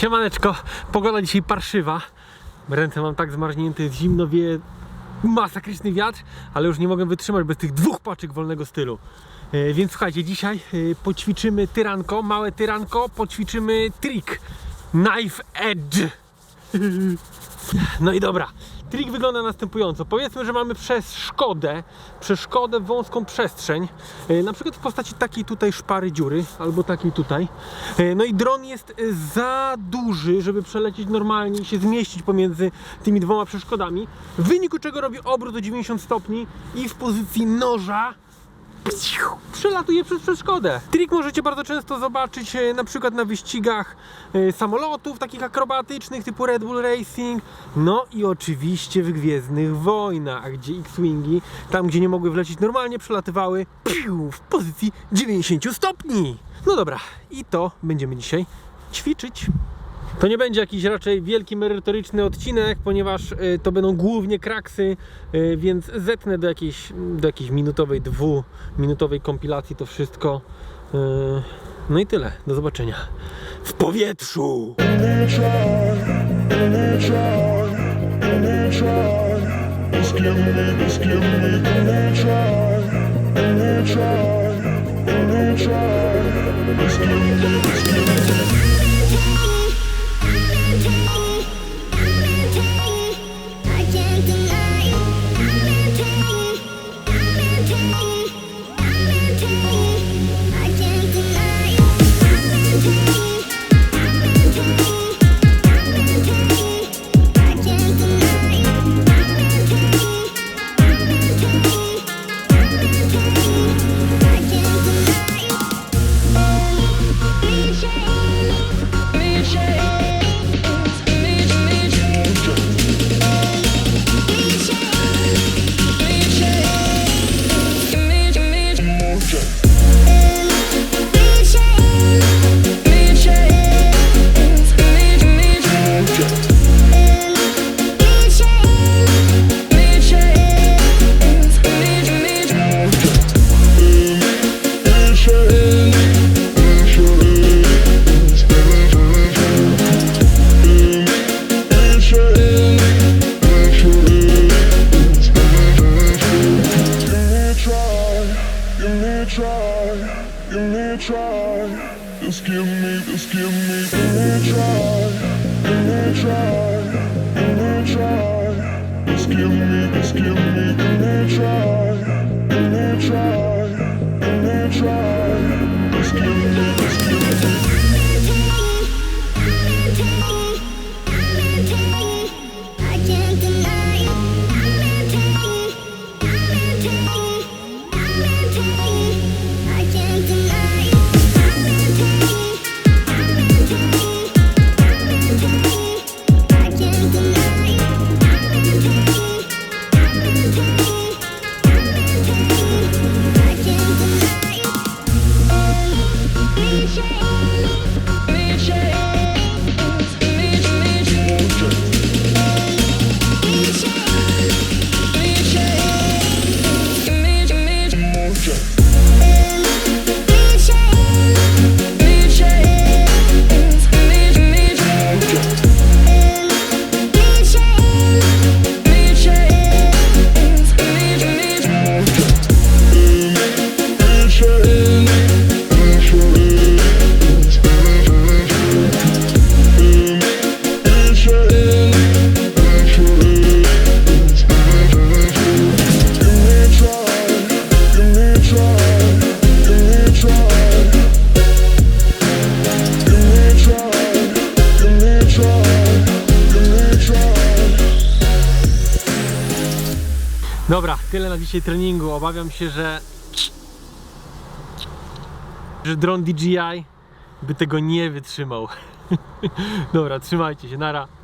Siemaneczko, pogoda dzisiaj parszywa. Ręce mam tak zmarznięte, jest zimno, wieje masakryczny wiatr, ale już nie mogę wytrzymać bez tych dwóch paczek wolnego stylu. E, Więc słuchajcie, dzisiaj e, poćwiczymy tyranko, małe tyranko, poćwiczymy trik Knife Edge. No i dobra. Trik wygląda następująco. Powiedzmy, że mamy przez Szkodę, przez Szkodę wąską przestrzeń, e, na przykład w postaci takiej tutaj szpary dziury, albo takiej tutaj. E, No i dron jest e, za duży, żeby przelecieć normalnie i się zmieścić pomiędzy tymi dwoma przeszkodami, w wyniku czego robi obrót o 90 stopni i w pozycji noża przelatuje przez przeszkodę. Trik możecie bardzo często zobaczyć e, na przykład na wyścigach e, samolotów takich akrobatycznych typu Red Bull Racing, no i oczywiście w Gwiezdnych Wojnach, gdzie X-Wingi, tam gdzie nie mogły wlecieć normalnie, przelatywały w pozycji 90 stopni. No dobra, i to będziemy dzisiaj ćwiczyć. To nie będzie jakiś raczej wielki merytoryczny odcinek, ponieważ y, to będą głównie kraksy, y, więc zetnę do jakiejś, do jakiejś minutowej, dwuminutowej kompilacji to wszystko. Y, no i tyle. Do zobaczenia w powietrzu. Give me try. Just give me, just give me a try, a try, a try. Just give me, just give me a try, a try, a try. Just give me, just give me. I can't deny. I'm in pain. I'm in pain. Dobra, tyle na dzisiaj treningu. Obawiam się, że że dron DJI by tego nie wytrzymał. Dobra, trzymajcie się, nara.